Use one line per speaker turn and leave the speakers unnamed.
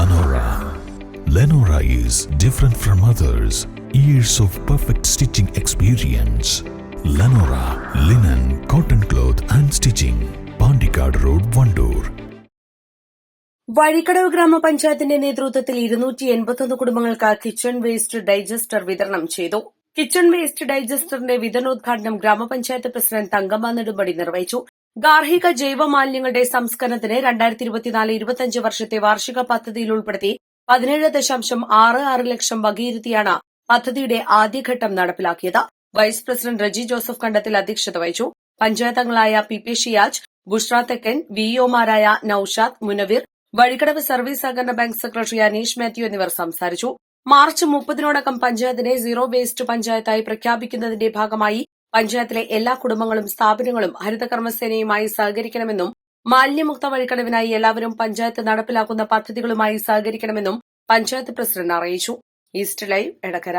Lenora. Lenora is different from others. Years of perfect stitching experience. Lenora linen, cotton cloth and stitching. Pandikad Road, Vandoor.
Vazhikkadavu ഗ്രാമപഞ്ചായത്തിന്റെ നേതൃത്വത്തിൽ ഇരുന്നൂറ്റി എൺപത്തൊന്ന് കുടുംബങ്ങൾക്ക് kitchen waste digester വിതരണം ചെയ്തു kitchen waste ഡൈജസ്റ്ററിന്റെ വിതരണോദ്ഘാടനം ഗ്രാമപഞ്ചായത്ത് പ്രസിഡന്റ് തങ്കമ്മ നെടുമ്പടി നിർവഹിച്ചു ഗാർഹിക ജൈവ മാലിന്യങ്ങളുടെ സംസ്കരണത്തിന് രണ്ടായിരത്തി ഇരുപത്തിനാല് ഇരുപത്തിയഞ്ച് വർഷത്തെ വാർഷിക പദ്ധതിയിൽ ഉൾപ്പെടുത്തി പതിനേഴ് ദശാംശം ആറ് ആറ് ലക്ഷം വകയിരുത്തിയാണ് പദ്ധതിയുടെ ആദ്യഘട്ടം നടപ്പിലാക്കിയത്. Vice president Reji Joseph Kandathil അധ്യക്ഷത വഹിച്ചു. പഞ്ചായത്ത് അംഗങ്ങളായ പി പി ഷിയാജ് ബുഷ്ര തെക്കൻ വിഇഒമാരായ നൌഷാദ് മുനവീർ വഴിക്കടവ് സർവീസ് സഹകരണ ബാങ്ക് സെക്രട്ടറി അനീഷ് മാത്യു എന്നിവർ സംസാരിച്ചു. മാർച്ച് മുപ്പതിനോടകം പഞ്ചായത്തിനെ സീറോ വേസ്റ്റ് പഞ്ചായത്തായി പ്രഖ്യാപിക്കുന്നതിന്റെ ഭാഗമായി പഞ്ചായത്തിലെ എല്ലാ കുടുംബങ്ങളും സ്ഥാപനങ്ങളും ഹരിതകർമ്മസേനയുമായി സഹകരിക്കണമെന്നും മാലിന്യമുക്ത വഴിക്കടവിനായി എല്ലാവരും പഞ്ചായത്ത് നടപ്പിലാക്കുന്ന പദ്ധതികളുമായി സഹകരിക്കണമെന്നും പഞ്ചായത്ത് പ്രസിഡന്റ് അറിയിച്ചു. East live Edakkara